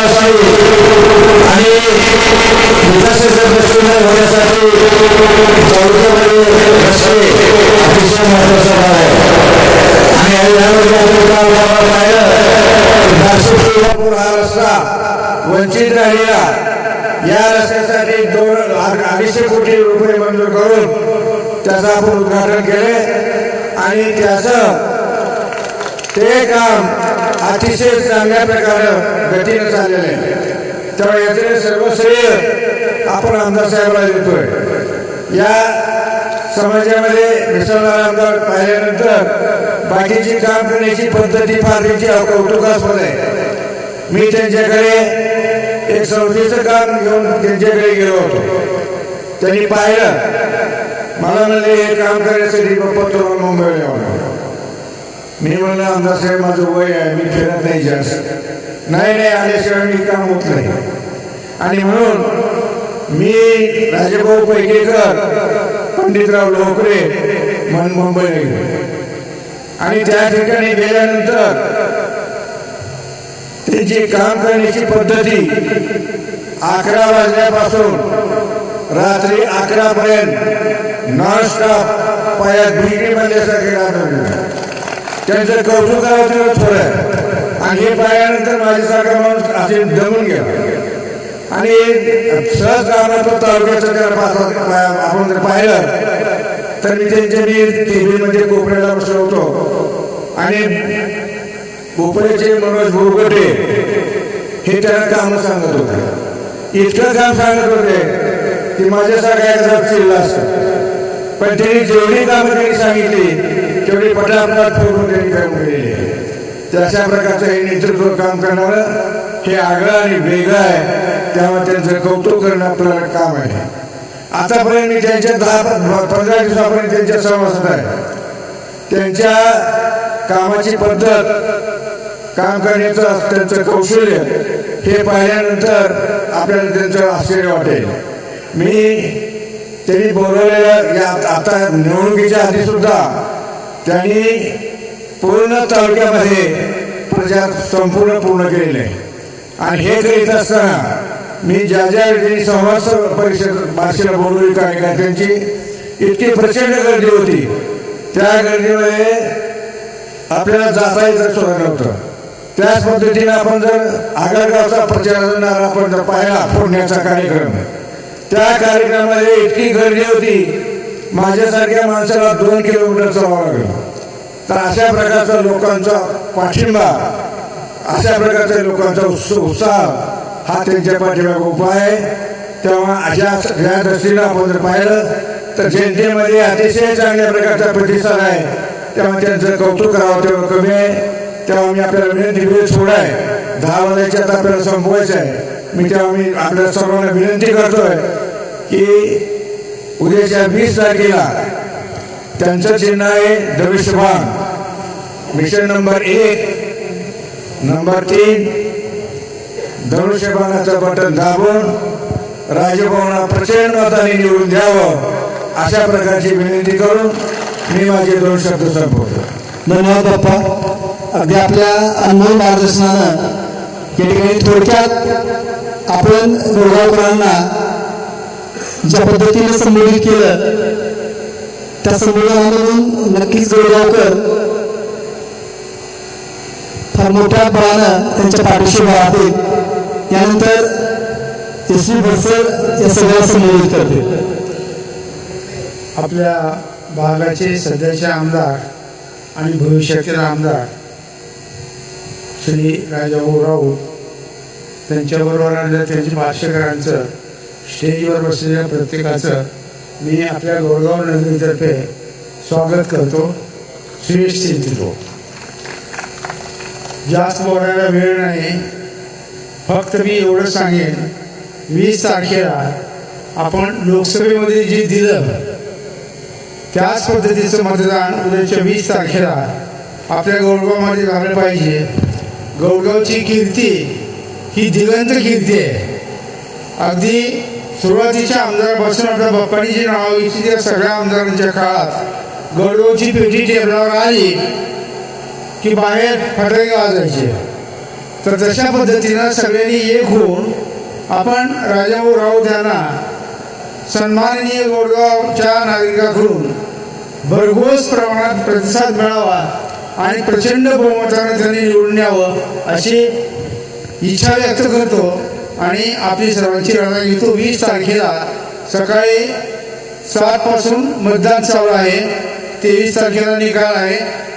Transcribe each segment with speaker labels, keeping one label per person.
Speaker 1: असेल आणि विकासाच्या दृष्टीने होण्यासाठी तालुक्यामध्ये रस्ते अतिशय महत्त्वाचा भाग आहे आणि यामध्ये पाहिलं नाशिक सोलापूर हा रस्ता वंचित राहिला या रस्त्यासाठी दोन अडीचशे कोटी रुपये मंजूर करून त्याचं आपण उद्घाटन केले आणि त्याचं ते काम अतिशय चांगल्या प्रकारे गतीने चाललेलं आहे. त्यामुळे याचे सर्व श्रेय आपण आमदार साहेबाला देतोय. या समाजामध्ये मिसळणारा आमदार पाहिल्यानंतर बाकीची काम करण्याची पद्धती फार त्यांची कौतुकास्पद आहे. मी त्यांच्याकडे एक संस्थेचं काम घेऊन त्यांच्याकडे गेलो होतो. त्यांनी पाहिलं. मला म्हणले हे काम करण्यासाठी पप्पा तुला मुंबईला मी म्हणलं आमदार साहेब माझं वय आहे मी फिरत नाही जास्त. नाही नाही आल्याशिवाय मी काम होत नाही. आणि म्हणून मी राजेभाऊ पैकेकर पंडितराव लोकरे म्हणून मुंबईला गेलो. आणि त्या ठिकाणी गेल्यानंतर त्यांची काम करण्याची पद्धती अकरा वाजल्यापासून रात्री अकरा पर्यंत नॉनस्टॉप पायात भिंगरी बांधल्यासारखे काम त्यांचं कौतुक करावं थोडं आहे. आणि हे पाहिल्यानंतर माझ्यासारखा माणूस असे दमून गेला. आणि सहज कामात तालुक्याचं जर आपण जर पाहिलं तर मी त्यांच्या मी टीव्हीमध्ये कोपऱ्याला बसलो होतो. आणि कोपऱ्याचे मनोज भोगटे हे त्यांना काम सांगत होते. इतकं काम सांगत होते की माझ्यासारखा एकदा चिल्ला असतं. पण त्यांनी जेवढी कामं त्यांनी सांगितली तेवढी पटापट फोडून त्यांनी काम केलेली आहे तर अशा प्रकारचं हे नेतृत्व काम करणारं हे आगळं आणि वेगळं आहे त्यामुळे त्यांचं कौतुक करणं आपल्याला काम आहे. आतापर्यंत मी त्यांच्या दहा पंधरा दिवसापर्यंत त्यांच्या सहवासात आहे त्यांच्या कामाची पद्धत काम करण्याचं त्यांचं कौशल्य हे पाहिल्यानंतर आपल्याला त्यांचं आश्चर्य वाटेल. मी त्यांनी बोलवलेल्या या आता निवडणुकीच्या आधी सुद्धा त्यांनी पूर्ण तालुक्यामध्ये प्रचार संपूर्ण पूर्ण केलेले. आणि हे करीत असताना मी ज्या ज्या वेळी संवाद परिषद भाषेला बोलवली कार्यकर्त्यांची इतकी प्रचंड गर्दी होती. त्या गर्दीमुळे आपल्याला जाता येतं सोडा नव्हतं. त्याच पद्धतीने आपण जर आगळगावचा प्रचार आपण जर पाहिला फोडण्याचा कार्यक्रम त्या कार्यक्रमामध्ये इतकी गर्दी होती माझ्यासारख्या माणसाला दोन किलोमीटर चालावं लागलं. तर अशा प्रकारचा लोकांचा पाठिंबा अशा प्रकारच्या लोकांचा उत्साह हा त्यांच्या पाठिंबा उपाय आहे. तेव्हा अशा या दृष्टीनं आपण जर पाहिलं तर जनतेमध्ये अतिशय चांगल्या प्रकारचा प्रतिसाद आहे. तेव्हा त्यांचं कौतुक करावं तेव्हा कमी आहे. तेव्हा मी आपल्याला विनंती वेळ सोडाय दहा वाजायच्या आता आपल्याला संपवायचं आहे. मी तेव्हा मी आपल्या सर्वांना विनंती करतोय की उद्याच्या वीस तारखेला त्यांचं चिन्ह आहे धनुष्यबाण मिशन नंबर एक नंबर तीन धनुष्यबाणाचं बटन दाबून राजभवना प्रचंड मताने निवडून द्यावं अशा प्रकारची विनंती करून मी माझे दोन शब्द संपवतो.
Speaker 2: धन्यवाद बाप्पा. अगदी आपल्या अनुभव मार्गदर्शनानं या ठिकाणी थोडक्यात आपण गोरगावकरांना ज्या पद्धतीने संबोधित केलं त्या संबोधनामधून नक्कीच गोरगावकर फार मोठ्या बळानं त्यांच्या पाठीशी राहतील. यानंतर यशवी भरसर या सगळ्या संबोधित करतील.
Speaker 3: आपल्या भागाचे सध्याचे आमदार आणि भविष्यातील आमदार श्री राजाभाऊ राऊत त्यांच्याबरोबर आलेल्या त्यांच्या भाष्यकारांचं स्टेजवर बसलेल्या प्रत्येकाचं मी आपल्या गोरगाव नगरीतर्फे स्वागत करतो श्रेष्ठ चिंतितो जास्त बोलायला वेळ नाही फक्त मी एवढं सांगेन वीस तारखेला आपण लोकसभेमध्ये जे दिलं त्याच पद्धतीचं मतदान उद्याच्या वीस तारखेला आपल्या गौरगावमध्ये झालं पाहिजे. गौरगावची कीर्ती ही दिगंत कीर्ती आहे. अगदी सुरुवातीच्या आमदार बसवंत बाप्पानी नाव इथे त्या सगळ्या आमदारांच्या काळात गडोची पेटी टेबलावर आली की बाहेर फटाके वाजायचे. तर तशा पद्धतीनं सगळ्यांनी एक होऊन आपण राजाभाऊ राऊत यांना सन्माननीय गोडगावच्या नागरिकाकडून भरघोस प्रमाणात प्रतिसाद मिळावा आणि प्रचंड बहुमताने त्यांनी निवडून यावं अशी इच्छा व्यक्त करतो. आणि आपली सर्वांची रजा घेतो वीस तारखेला. सकाळी सात पासून मतदान चालू आहे. तेवीस तारखेला निकाल आहे.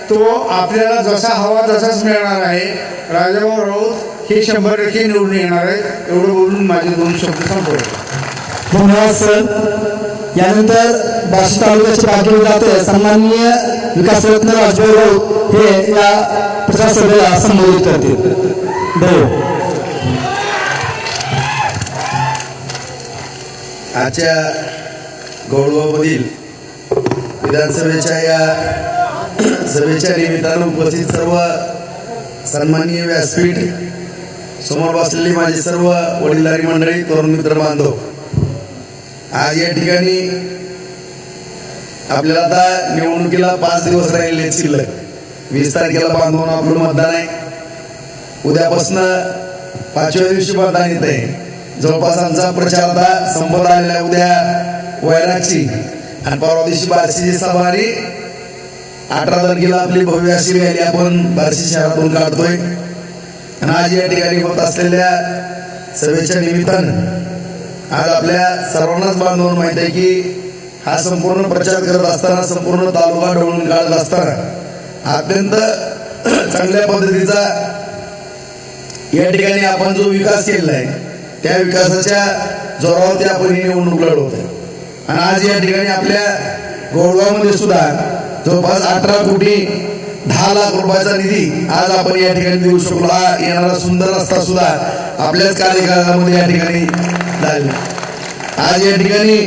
Speaker 3: तो आपल्याला जसा हवा तसाच मिळणार आहे. राजाभाऊ राऊत हे शंभर टक्के निवडून येणार आहेत. एवढं बोलून माझे दोन शब्द संपवले.
Speaker 2: धन्यवाद सर. यानंतर बार्शी तालुक्याचे बाकी विधाते सन्माननीय विकासरत्न राजभाऊ राऊत हे या प्रचार सभेला संबोधित करतील. धन्यवाद.
Speaker 4: आजच्या गौरवामधील विधानसभेच्या या सभेच्या निमित्तानं उपस्थित सर्व सन्माननीय व्यासपीठ समोर बसलेली माझी सर्व वडीलधारी मंडळी तरुण मित्र बांधव. आज या ठिकाणी आपल्याला आता निवडणुकीला पाच दिवस राहिले शिल्लक. वीस तारखेला बांधून आपलं मतदान आहे. उद्यापासून पाचव्या दिवशी मतदान येत आहे जवळपास आमचा प्रचार आता संपत आलेला आहे उद्या वैरागची. आणि परवा दिवशी बार्शीची सवारी. अठरा तारखेला आपली भव्य अशी रॅली आपण बार्शी शहरातून काढतोय. आणि आज या ठिकाणी होत असलेल्या सभेच्या निमित्तानं आज आपल्या सर्वांनाच बांधून माहीत आहे की हा संपूर्ण प्रचार करत असताना संपूर्ण तालुका ढवळून काढत असताना अत्यंत चांगल्या पद्धतीचा या ठिकाणी आपण जो विकास केलेला आहे त्या विकासाच्या जोरावरती आपण ही निवडणूक लढवतोय आणि आज या ठिकाणी आपल्या गोडगावमध्ये सुद्धा जवळपास अठरा कोटी दहा लाख रुपयाचा निधी आज आपण या ठिकाणी देऊ शकलो. हा येणारा सुंदर रस्ता सुद्धा आपल्याच कार्यकाळामध्ये या ठिकाणी झालेला आज या ठिकाणी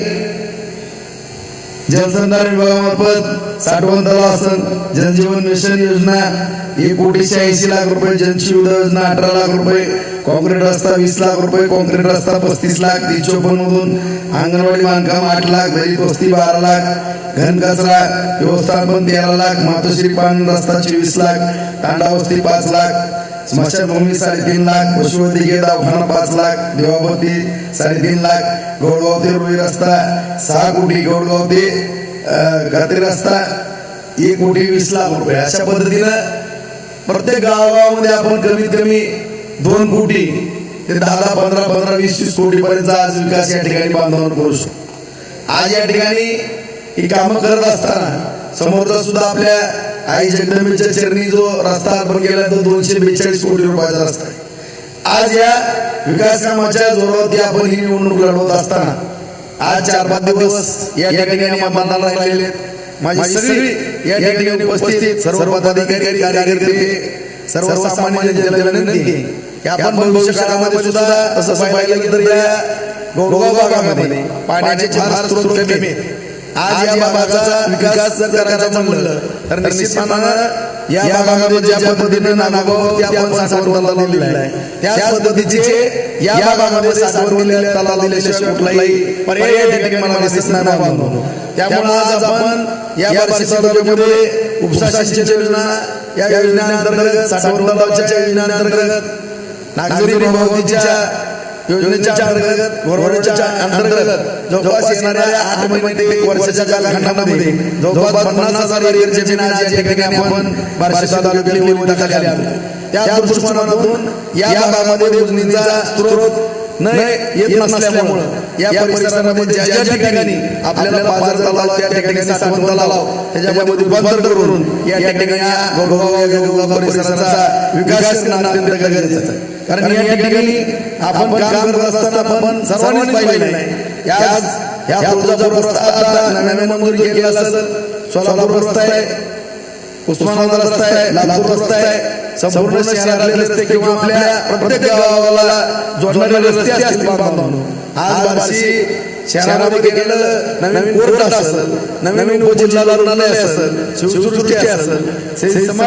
Speaker 4: जलसंधारण विभागामार्फत साठवण तलाव असन जनजीवन मिशन योजना एक कोटी शहाऐंशी लाख रुपये जनशिवदा योजना अठरा लाख रुपये कॉन्क्रीट रस्ता वीस लाख रुपये कॉन्क्रीट रस्ता पस्तीस लाख तीन मधून अंगणवाडी बांधकाम आठ लाख दलित वस्ती बारा लाख घनकचरा व्यवस्थापन तेरा लाख मातोश्री पान रस्ता चोवीस लाख तांडा वस्ती पाच लाख स्मशानभूमी साडेतीन लाख पशुवैद्यकीय दवाखाना पाच लाख देवाभरती साडेतीन लाख गौडगाव ते रुई रस्ता सहा कोटी गौडगाव ते गाते रस्ता एक कोटी वीस लाख रुपये. अशा पद्धतीनं प्रत्येक गावागावामध्ये आपण कमीत कमी दोन कोटी ते दहा दहा पंधरा पंधरा वीस वीस कोटी पर्यंत आज विकास या ठिकाणी बांधवांना करू शकतो. आज या ठिकाणी ही कामं करत असताना समोरचा सुद्धा आपल्या आई जगदंबेच्या चरणी जो रस्ता आपण केला तो दोनशे बेचाळीस कोटी रुपयाचा रस्ता आहे. आज या विकास कामाच्या जोरावरती आपण ही निवडणूक लढवत असताना आज चार पाच दिवस या ठिकाणी मतदानाला राहिलेले आहेत. माझी सगळी या ठिकाणी उपस्थित सर्व पदाधिकारी कार्यकर्ते सर्वसामान्य जनतेला विनंती की आपण भविष्य काळामध्ये सुद्धा तसं पाहिलं गेलं तर या गोगाव भागामध्ये पाण्याचे फार स्रोत कमी. आज या भागाचा विकास जर करायचा म्हणलं तर निश्चितपणानं या भागामध्ये ज्या पद्धतीने नानाभाऊ आपण साठवण तलाव दिलेला आहे. त्याच पद्धतीचे या भागामध्ये साठवण दिलेल्या तलाव दिल्याशिवाय कुठलाही पर्याय या ठिकाणी मला दिसत नाही बांधून त्यामुळे आज आपण या बार्शी तालुक्यामध्ये उपसा सिंचन योजना या योजनेअंतर्गत साठवण योजनेअंतर्गत नागरी प्रभावतीच्या योजनेच्या अंतर्गत वरवडच्या अंतर्गत जवळपास येणाऱ्या आठ महिने एक वर्षाच्या कालखंडामध्ये जवळपास पन्नास हजार एकर जमीन आज या ठिकाणी आपण बार्शी तालुक्यातील निवडणुकीखाली आणतो त्या दृष्टिकोनातून या भागामध्ये योजनेचा स्रोत न येत नसल्यामुळं या परिसरामध्ये ज्या ज्या ठिकाणी आपल्याला बाजार तलाव त्या ठिकाणी साठवण तलाव त्याच्यामध्ये रूपांतर करून या ठिकाणी परिसराचा विकास करणं अत्यंत गरजेचं कारण या ठिकाणी आपण काम करत असताना आपण सर्वांनीच पाहिलेलं आहे याच या तुळजापूर रस्ता आता नव्याने मंजूर केलेला असेल. सोलापूर रस्ता आहे. उस्मानाबाद रस्ता आहे. लातूर रस्ता आहे. संपूर्ण शहरातले रस्ते किंवा आपल्या प्रत्येक गावाला जोडणारे रस्ते असतील बांधवांनो. आज बार्शी शहरामध्ये गेलेलं नवीन कोर्ट असेल नवीन उपजिल्हा रुग्णालय असेल शिवसृष्टी असेल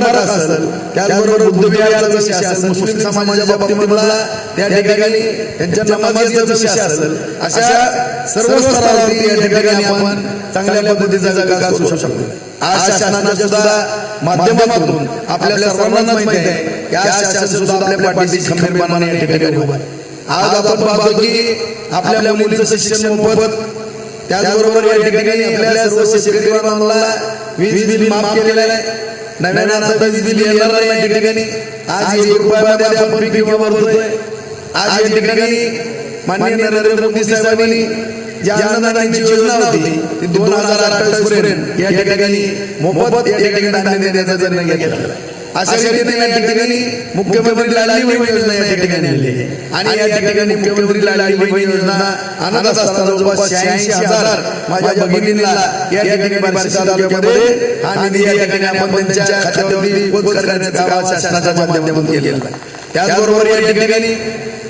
Speaker 4: असेल त्याचबरोबर बुद्धविहाराचा विषय असेल मुस्लिम समाजाच्या बाबतीमधला त्या ठिकाणी त्यांच्या नमाजीचा विषय असेल. अशा सर्व स्तरावरती या ठिकाणी आपण चांगल्या पद्धतीचा विकास होऊ शकतो. आज शासनाच्या सुद्धा माध्यमातून आपल्या सर्वांनाच माहिती आहे या शासन सुद्धा आपल्या पाठीशी खंबीरपणाने या ठिकाणी उभा आहे. आज आपण पाहतो की आपल्या मुलींचं शिक्षण मोफत त्याचबरोबर या ठिकाणी आपल्या सर्व शेतकरी वीज बिल माफ केलेलं आहे. नव्यानं आता वीज बिल येणार नाही या ठिकाणी. आज एक रुपयामध्ये आपण पीक विमा भरतोय. आज या ठिकाणी माननीय नरेंद्र मोदी साहेबांनी ज्या अन्नदानाची योजना होती ती दोन हजार अठ्ठावीस पर्यंत या ठिकाणी मोफत या ठिकाणी धान्य देण्याचा निर्णय घेतला. अशा रीतीने या ठिकाणी मुख्यमंत्री लाडली बहीण योजना या ठिकाणी आलेली आणि या ठिकाणी मुख्यमंत्री लाडली बहीण योजना आणत असताना जवळपास शहाऐंशी हजार माझ्या भगिनीला या ठिकाणी बार्शी तालुक्यामध्ये या ठिकाणी आपण त्यांच्या खात्यावरती पोच करण्याचं शासनाच्या माध्यमातून केलेलं त्याचबरोबर या ठिकाणी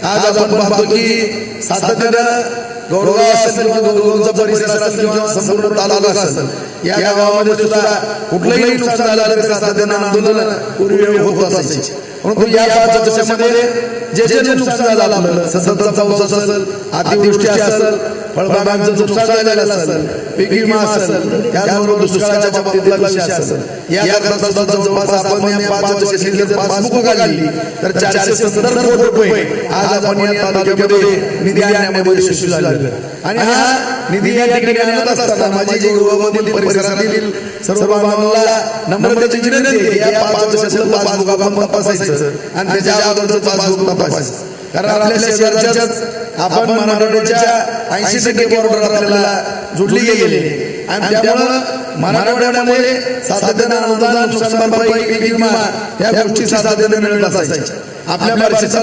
Speaker 4: आज आपण पाहतो की सातत्यानं गौरव असेल किंवा गौरवचा परिसर असेल किंवा संपूर्ण तालुका असेल या गावामध्ये सुद्धा कुठलंही नुकसान झालं तरी सातत्यानं आंदोलन पूर्वी होत असायचे. परंतु या पाच वर्षामध्ये जे जे जे नुकसान झालं आपलं सततचा पाऊस असेल अतिवृष्टी असेल फळबागांचं नुकसान झालेलं असेल पीक विमा असेल त्याचबरोबर दुष्काळाच्या बाबतीतला विषय असेल. या करता सुद्धा जवळपास आपण या पाच वर्षाची जर पासबुक काढली तर चारशे सत्तर कोटी रुपये आज आपण या तालुक्यामध्ये निधी आणण्यामध्ये यशस्वी झाले आणि हा निधी या ठिकाणी आणत असताना माझी जी गोवामधील परिसरातील सर्व बांधवांना नम्रतेची विनंती आहे या पाच वर्षाचं पासबुक आपण तपासायचं आणि त्याच्या अगोदरचं पासबुक तपासायचं. कारण आपल्या शेजारच्याच आपण मराठवाड्याच्या ऐंशी टक्के बॉर्डर आपल्याला जुडली गेलेली. आणि त्यामुळं मराठवाड्यामध्ये सातत्यानं अनुदान नुकसान भरपाई पीक विमा या गोष्टी सातत्यानं मिळत असायच्या. आपल्या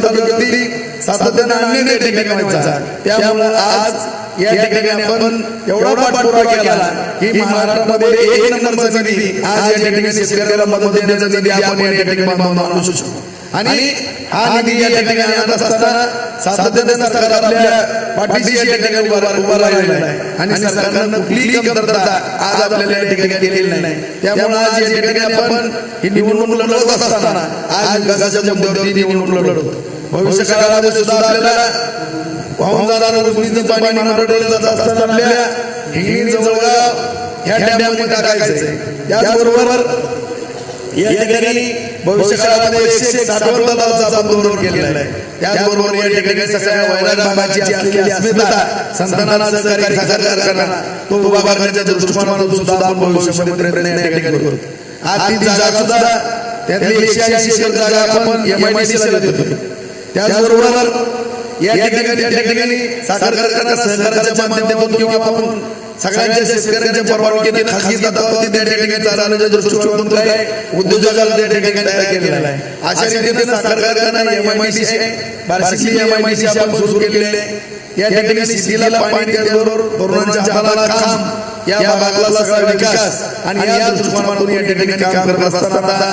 Speaker 4: तालुक्यातील सातत्यानं अन्य ठिकाणी व्हायचा. त्यामुळं आज या ठिकाणी आपण एवढा पाठपुरावा केला की महाराष्ट्रामध्ये एक नंबरचा निधी आज या ठिकाणी शेतकऱ्याला मदत देण्याचा निधी आपण या ठिकाणी आणू शकतो. आणि हा निधी या ठिकाणी आणत असताना सातत्यानं सरकार आपल्या पाठीशी या ठिकाणी उभा राहिलेला आहे. आणि सरकारनं कुठलीही कमतरता आज आपल्याला या ठिकाणी केलेली नाही. त्यामुळे आज या ठिकाणी आपण ही निवडणूक लढवत असताना आज विकासाच्या मुद्द्यावरती निवडणूक लढवतो. भविष्य काळामध्ये सुद्धा आपल्याला वाहून जाणारं उजनीचं पाणी मराठवाड्याला जात असताना आपल्या हिंगणी जवळगाव ह्या डॅममध्ये टाकायचंय. त्याचबरोबर या ठिकाणी भविष्य काळामध्ये एकशे एक साठवण तलावाचा आपण धोरण केलेलं आहे. त्याचबरोबर या ठिकाणी सगळ्या वैराग भागाची असलेली अस्मिता संतानाचं सहकारी साकार करणारा तो उभा करण्याच्या दृष्टिकोनातून सुद्धा आपण भविष्यामध्ये प्रयत्न या ठिकाणी करू. आज ती जागा सुद्धा त्यातली एकशे ऐंशी एकर जागा आपण एमआयडीसीला देतो. त्याचबरोबर या ठिकाणी त्या ठिकाणी साखर कारखाना सहकाराच्या माध्यमातून किंवा आपण सगळ्यांच्या शेतकऱ्यांच्या परवानगीने खासगी तत्वावरती त्या ठिकाणी चालवण्याच्या दृष्टिकोनातून काय उद्योजकाला त्या ठिकाणी तयार केलेला आहे. अशा रीतीने साखर कारखाना एमआयडीसी बार्शीतली एमआयडीसी आपण सुरू केलेली आहे या ठिकाणी सिटीला पाणी त्याचबरोबर तरुणांच्या हाताला काम या भागाला सगळा विकास आणि या दृष्टिकोनातून या ठिकाणी काम करत असताना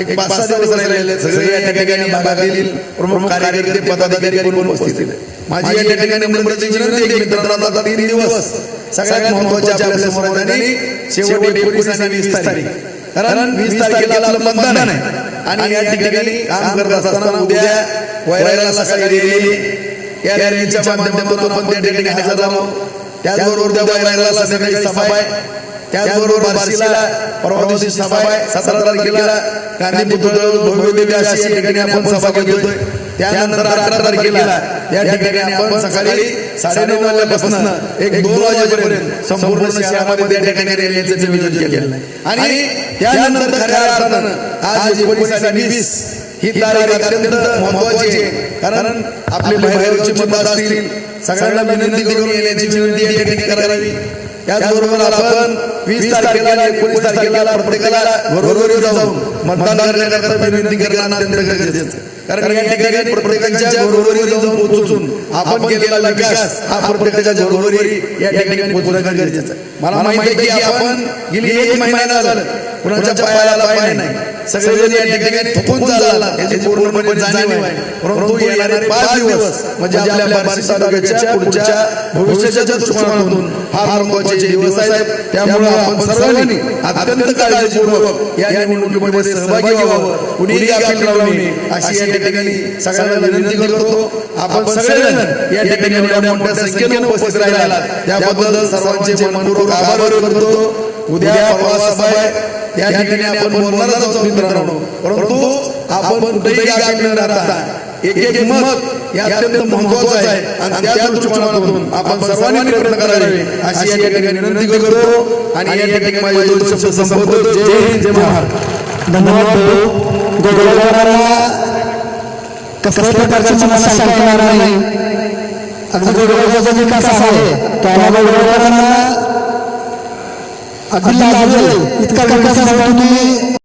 Speaker 4: एक पाच सहा दिवस राहिलेले. सगळे या ठिकाणी भागातील प्रमुख कार्यकर्ते पदाधिकारी उपस्थित. माझी या ठिकाणी नम्रतेची विनंती आहे की मित्रांनो आता तीन दिवस सगळ्यात महत्त्वाचे आपल्यासमोर आणि शेवटी एकोणीस आणि वीस तारीख. कारण वीस तारखेला आपलं मतदान आहे. आणि या ठिकाणी काम करत असताना उद्या वैराला सकाळी या रॅलीच्या माध्यमातून आपण त्या ठिकाणी हजर आहोत त्याचबरोबर त्या संध्याकाळी सभा आहे. त्याचबरोबर बार्शीला परवा दिवशी सभा आहे. सतरा तारखेला गांधी पुतळ्यावर भव्य अशी या ठिकाणी आपण सभा घेतोय. त्यानंतर अकरा तारखेला या ठिकाणी आपण सकाळी साडेनऊ वाजल्यापासून एक दोन वाजेपर्यंत संपूर्ण शहरामध्ये त्या ठिकाणी रॅलीचं नियोजन केलेलं आहे. आणि त्यानंतर खऱ्या अर्थानं आज एकोणीस आणि वीस ही तारीख अत्यंत महत्वाची आहे. कारण आपले बाहेरची मतं असतील सगळ्यांना विनंती करून येण्याची विनंती या ठिकाणी करावी. त्याचबरोबर आपण वीस तारखेला आणि एकोणीस तारखेला प्रत्येकाला घरोघरी जाऊन मतदान करण्याकरता विनंती करणं अत्यंत गरजेचं. आहे. कारण या ठिकाणी प्रत्येकाच्या जाऊन पोहोचून आपण केलेला विकास हा प्रत्येकाच्या घरोघरी या ठिकाणी पोहोचणं गरजेचं. मला माहिती आहे की आपण गेली एक महिना झालं. कुणाच्या पायाला पाय नाही. सगळेजण या ठिकाणी थकून झाला याची पूर्णपणे जाणीव आहे. परंतु येणारे पाच दिवस म्हणजे आपल्या बार्शी तालुक्याच्या पुढच्या भविष्याच्या दृष्टिकोनातून हा महत्त्वाचे दिवस आहेत. त्यामुळे आपण सर्वांनी अत्यंत काळजीपूर्वक या निवडणुकीमध्ये सहभागी व्हावं. कुणीही अशी या ठिकाणी सगळ्यांना विनंती करतो. आपण सगळेजण या ठिकाणी एवढ्या मोठ्या संख्येने उपस्थित राहिला त्याबद्दल सर्वांचे मनपूर्वक आभार करतो उद्या परवा सभा आहे त्या ठिकाणी आपण बोलणारच आहोत मित्रांनो परंतु आपण कुठेही गाठ न राहता. एक एक मत हे अत्यंत महत्वाचं आहे. आणि त्या दृष्टिकोनातून आपण सर्वांनी प्रयत्न करावे अशी या ठिकाणी विनंती करतो. आणि या ठिकाणी माझे दोन शब्द संपवतो जय हिंद जय महाराष्ट्र.
Speaker 2: धन्यवाद भाऊ. कसल्याच प्रकारची समस्या शंका येणार नाही. अगदी गोगलगावचा जो विकास आहे तो आम्हाला गोगलगावकरांना अगदी लाजेल इतका विकास आहे की